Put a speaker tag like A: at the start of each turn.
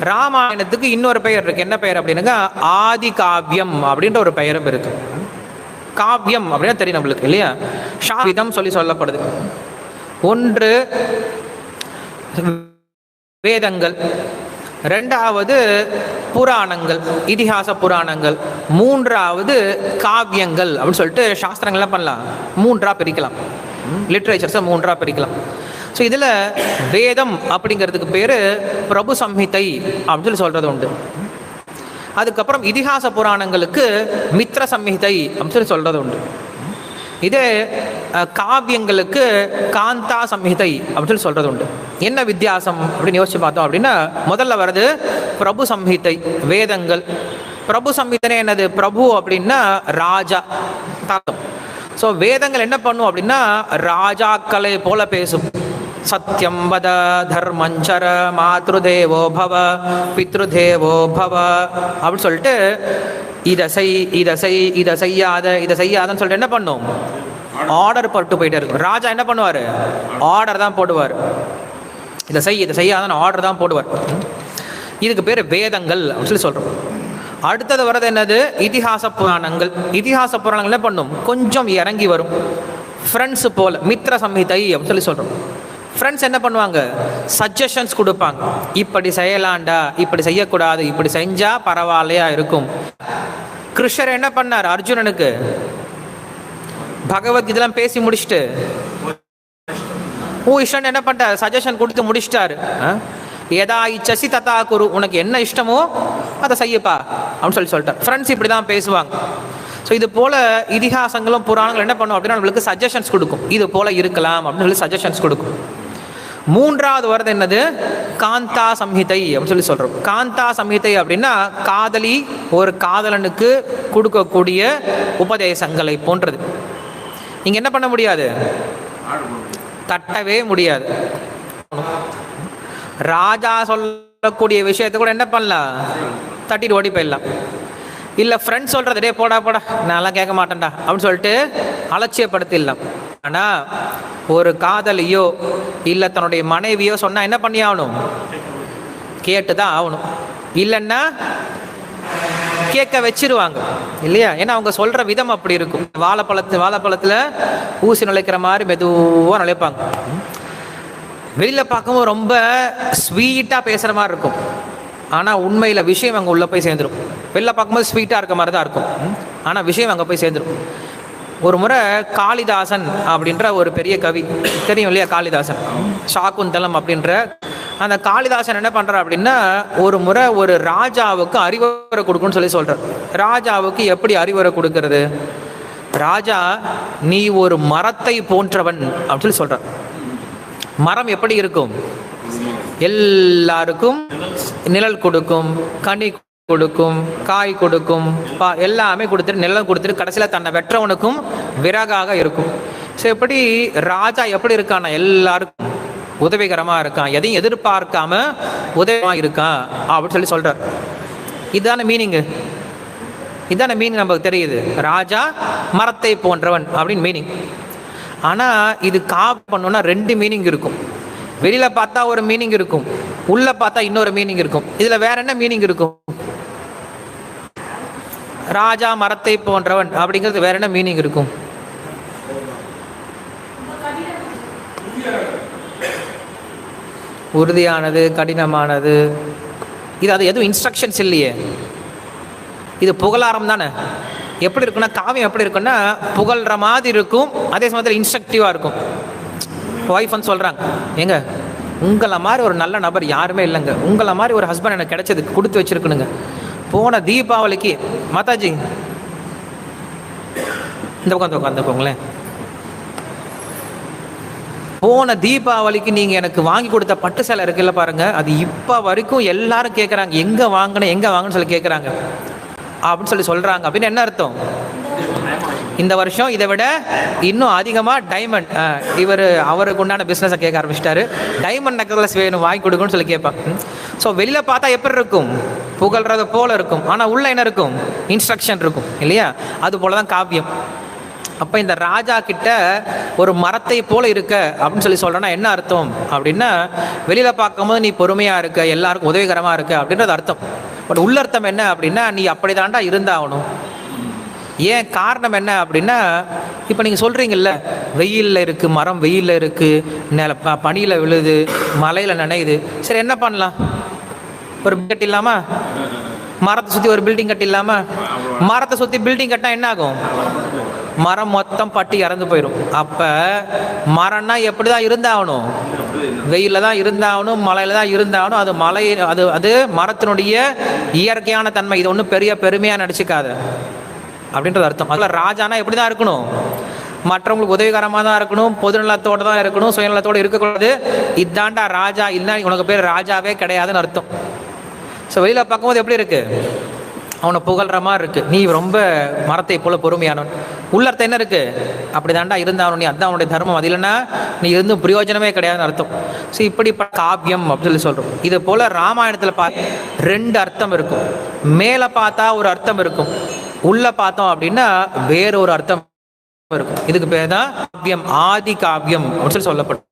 A: ராமாயணத்துக்கு இன்னொரு பெயர் இருக்கு. என்ன பெயர் அப்படின்னாக்கா ஆதி காவியம் அப்படின்ற ஒரு பெயரும் இருக்கு. காவியம் அப்படின்னா தெரியும் நம்மளுக்கு இல்லையா? ஷாவிதம் சொல்லி சொல்லப்படுது. ஒன்று வேதங்கள். ரெண்டாவது புராணங்கள் இதிகாச புராணங்கள். மூன்றாவது காவியங்கள் அப்படின்னு சொல்லிட்டு சாஸ்திரங்கள்லாம் பண்ணலாம். மூன்றா பிரிக்கலாம். லிட்ரேச்சர்ஸை மூன்றா பிரிக்கலாம். ஸோ இதில் வேதம் அப்படிங்கிறதுக்கு பேர் பிரபு சம்ஹிதை அப்படின்னு சொல்லி சொல்கிறது உண்டு. அதுக்கப்புறம் இதிகாச புராணங்களுக்கு மித்ர சம்ஹிதை அப்படின்னு சொல்லி சொல்கிறது உண்டு. இதே காவியங்களுக்கு காந்தா சம்ஹிதை அப்படின்னு சொல்லி சொல்கிறது உண்டு. என்ன வித்தியாசம் அப்படின்னு யோசிச்சு பார்த்தோம் அப்படின்னா முதல்ல வர்றது பிரபு சம்ஹிதை வேதங்கள். பிரபு சம்ஹிதனை என்னது? பிரபு அப்படின்னா ராஜா தாத்தம் ஸோ வேதங்கள் என்ன பண்ணும் அப்படின்னா ராஜாக்களை போல பேசும். சத்யம் வத தர்மஞ்சர மாத்ருதேவோ பவ பித்ருதேவோ பவ. அப்படின்னு சொல்லிட்டு இதை செய் இதை செய் இதை செய்யாத இதை செய்யாதன்னு சொல்லிட்டு என்ன பண்ணும்? ஆர்டர் போட்டு போயிட்டே இருக்கும். ராஜா என்ன பண்ணுவார்? ஆர்டர் தான் போடுவார். இதை செய் இதை செய்யாதன்னு ஆர்டர் தான் போடுவார். இதுக்கு பேர் வேதங்கள் அப்படின்னு சொல்லி சொல்கிறோம் அடுத்தது வர்றது என்னது? இதிகாச புராணங்கள். இதிகாச புராணங்கள் என்ன பண்ணும்? கொஞ்சம் இறங்கி வரும். ஃப்ரெண்ட்ஸ் போல மித்ர சம்ஹிதை அப்படின்னு சொல்லி சொல்கிறோம் ஃப்ரெண்ட்ஸ் என்ன பண்ணுவாங்க? சஜஷன்ஸ் கொடுப்பாங்க. இப்படி செய்யலாண்டா இப்படி செய்யக்கூடாது இப்படி செஞ்சா பரவாயில்லையா இருக்கும். கிருஷ்ணர் என்ன பண்ணார்? அர்ஜுனனுக்கு பகவத்கீதெல்லாம் பேசி முடிச்சுட்டு ஓ இஷ்டன் என்ன பண்ணிட்டார்? சஜஷன் கொடுத்து முடிச்சிட்டாரு. ஆ? எதா இச்சசி தத்தா குரு உனக்கு என்ன இஷ்டமோ அதை செய்யப்பா அப்படின்னு சொல்லி சொல்லிட்டார். ஃப்ரெண்ட்ஸ் இப்படி தான் பேசுவாங்க. ஸோ இது போல இதிகாசங்களும் புராணங்களும் என்ன பண்ணும் அப்படின்னா நம்மளுக்கு சஜஷன்ஸ் கொடுக்கும். இது போல இருக்கலாம் அப்படின்னு சொல்லி சஜஷன்ஸ் கொடுக்கும். மூன்றாவது வருது என்னது? காந்தா சம்ஹிதை அப்படின்னு சொல்லி சொல்றோம். காந்தா சம்ஹிதை அப்படின்னா காதலி ஒரு காதலனுக்கு கொடுக்கக்கூடிய உபதேசங்களை போன்றது. நீங்க என்ன பண்ண முடியாது? தட்டவே முடியாது. ராஜா சொல்லக்கூடிய விஷயத்தை கூட என்ன பண்ணலாம்? தட்டிட்டு ஓடி போயிடலாம். இல்லை ஃப்ரெண்ட்ஸ் சொல்கிறது டே போடா போடா நான்லாம் கேட்க மாட்டேன்டா அப்படின்னு சொல்லிட்டு அலட்சியப்படுத்திடலாம். ஆனால் ஒரு காதலியோ இல்லை தன்னுடைய மனைவியோ சொன்னால் என்ன பண்ணி ஆகணும்? கேட்டு தான் ஆகணும். இல்லைன்னா கேட்க வச்சிருவாங்க. இல்லையா? ஏன்னா அவங்க சொல்ற விதம் அப்படி இருக்கும். வாழைப்பழத்து வாழைப்பழத்துல ஊசி நுழைக்கிற மாதிரி மெதுவாக நுழைப்பாங்க. வெளியில பார்க்கும்போது ரொம்ப ஸ்வீட்டாக பேசுகிற மாதிரி இருக்கும். ஆனால் உண்மையில் விஷயம் அங்கே உள்ளே போய் சேர்ந்துடும் வெளில பார்க்கும்போது ஸ்வீட்டாக இருக்க மாதிரி தான் இருக்கும். ஆனால் விஷயம் அங்கே போய் சேர்ந்துடும் ஒரு முறை காளிதாசன் அப்படின்ற ஒரு பெரிய கவி தெரியும் இல்லையா காளிதாசன்? சாக்குந்தலம் அப்படின்ற அந்த காளிதாசன் என்ன பண்ணுறா அப்படின்னா ஒரு முறை ஒரு ராஜாவுக்கு அறிவுரை கொடுக்கணும்னு சொல்லி சொல்கிறார் ராஜாவுக்கு எப்படி அறிவுரை கொடுக்கறது? ராஜா நீ ஒரு மரத்தை போன்றவன் அப்படின்னு சொல்லி சொல்கிறார் மரம் எப்படி இருக்கும்? எல்லாருக்கும் நிழல் கொடுக்கும் கனி கொடுக்கும் காய் கொடுக்கும் பா எல்லாமே கொடுத்துட்டு நிலம் கொடுத்துட்டு கடைசியில் தன்னை வெற்றவனுக்கும் விறகாக இருக்கும். ஸோ எப்படி ராஜா எப்படி இருக்கானா எல்லாருக்கும் உதவிகரமாக இருக்கான். எதையும் எதிர்பார்க்காம உதவியாக இருக்கான் அப்படின்னு சொல்லி சொல்கிறார் இதுதானே மீனிங்கு இதான மீனிங் நமக்கு தெரியுது. ராஜா மரத்தை போன்றவன் அப்படின்னு மீனிங் ஆனால் இது கா பண்ணோன்னா ரெண்டு மீனிங் இருக்கும். வெளியில் பார்த்தா ஒரு மீனிங் இருக்கும். உள்ளே பார்த்தா இன்னொரு மீனிங் இருக்கும். இதில் வேற என்ன மீனிங் இருக்கும்? ராஜா மரத்தை போன்றவன் அப்படிங்கிறது வேற என்ன மீனிங் இருக்கும்? உறுதியானது கடினமானது. இது அது எதுவும் இன்ஸ்ட்ரக்ஷன்ஸ் இல்லையே. இது புகழாரம் தானே. எப்படி இருக்குன்னா காவியம் எப்படி இருக்குன்னா புகழ்ற மாதிரி இருக்கும் அதே சமயத்தில் இன்ஸ்ட்ரக்டிவாக இருக்கும். ஒய்ஃப்னு சொல்கிறாங்க ஏங்க உங்களை மாதிரி ஒரு நல்ல நபர் யாருமே இல்லைங்க. உங்களை மாதிரி ஒரு ஹஸ்பண்ட் எனக்கு கிடைச்சது கொடுத்து வச்சிருக்கணுங்க. போன தீபாவளிக்கு மாதாஜி இந்த உட்காந்து உட்காந்துக்கோங்களேன் போன தீபாவளிக்கு நீங்க எனக்கு வாங்கி கொடுத்த பட்டு சேலை இருக்குல்ல பாருங்க அது இப்ப வரைக்கும் எல்லாரும் கேட்குறாங்க எங்க வாங்கின எங்க வாங்கன்னு சொல்லி கேட்குறாங்க அப்படின்னு சொல்லி சொல்றாங்க. அப்படின்னு என்ன அர்த்தம்? இந்த வருஷம் இதை விட இன்னும் அதிகமாக டைமண்ட் இவர் அவருக்கு உண்டான பிஸ்னஸை கேட்க ஆரம்பிச்சிட்டாரு. டைமண்ட் நெக்லஸ் வேணும் வாங்கி கொடுக்கணும்னு சொல்லி கேட்பாங்க. ஸோ வெளியில் பார்த்தா எப்படி இருக்கும்? புகழ்றது போல இருக்கும். ஆனால் உள்ள என்ன இருக்கும்? இன்ஸ்ட்ரக்ஷன் இருக்கும் இல்லையா? அது போல தான் காவியம். அப்போ இந்த ராஜா கிட்ட ஒரு மரத்தை போல இருக்க அப்படின்னு சொல்லி சொல்கிறேன்னா என்ன அர்த்தம்? அப்படின்னா வெளியில் பார்க்கும்போது நீ பொறுமையாக இருக்க எல்லாருக்கும் உதவிகரமாக இருக்க அப்படின்றது அர்த்தம். பட் உள்ளர்த்தம் என்ன அப்படின்னா நீ அப்படி தாண்டா இருந்தாகணும். ஏன் காரணம் என்ன அப்படின்னா இப்போ நீங்கள் சொல்கிறீங்கல்ல வெயிலில் இருக்குது மரம் வெயிலில் இருக்குது நில ப பனியில் விழுது மலையில் நனையுது. சரி என்ன பண்ணலாம்? ஒரு கட்டிடலாமா? மரத்தை சுற்றி ஒரு பில்டிங் கட்டிடலாமா? மரத்தை சுற்றி பில்டிங் கட்டினா என்ன ஆகும்? மரம் மொத்தம் பட்டி இறந்து போயிடும் அப்போ மரம்னா எப்படி தான் இருந்தாகணும்? வெயிலில் தான் இருந்தாகணும் மலையில் தான் இருந்தாகணும். அது மலை அது அது மரத்தினுடைய இயற்கையான தன்மை. இது ஒன்றும் பெரிய பெருமையாக நடிச்சுக்காத. அப்படின்றது அர்த்தம். அதில் ராஜானா எப்படி தான் இருக்கணும்? மற்றவங்களுக்கு உதவிகரமாக தான் இருக்கணும் பொதுநலத்தோடு தான் இருக்கணும் சுயநலத்தோடு இருக்கக்கூடாது. இதாண்டா ராஜா இல்லை உனக்கு பேர் ராஜாவே கிடையாதுன்னு அர்த்தம். ஸோ வெளியில் பார்க்கும்போது எப்படி இருக்குது அவனை புகழ்ற மாதிரி இருக்கு. நீ ரொம்ப மரத்தை போல பொறுமையானவன். உள்ளர்த்தம் என்ன இருக்கு? அப்படி தாண்டா இருந்தாவணும் நீ அதான் அவனுடைய தர்மம். அது இல்லைன்னா நீ இருந்தும் பிரயோஜனமே கிடையாதுன்னு அர்த்தம். ஸோ இப்படி காவியம் அப்படின்னு சொல்லி சொல்கிறோம் இது போல் ராமாயணத்தில் பார்த்து ரெண்டு அர்த்தம் இருக்கும். மேலே பார்த்தா ஒரு அர்த்தம் இருக்கும். உள்ளே பார்த்தோம் அப்படின்னா வேற ஒரு அர்த்தம் இருக்கும். இதுக்கு பேர் தான் காவியம் ஆதி காவியம் அப்படின்னு சொல்லி சொல்லப்படும்.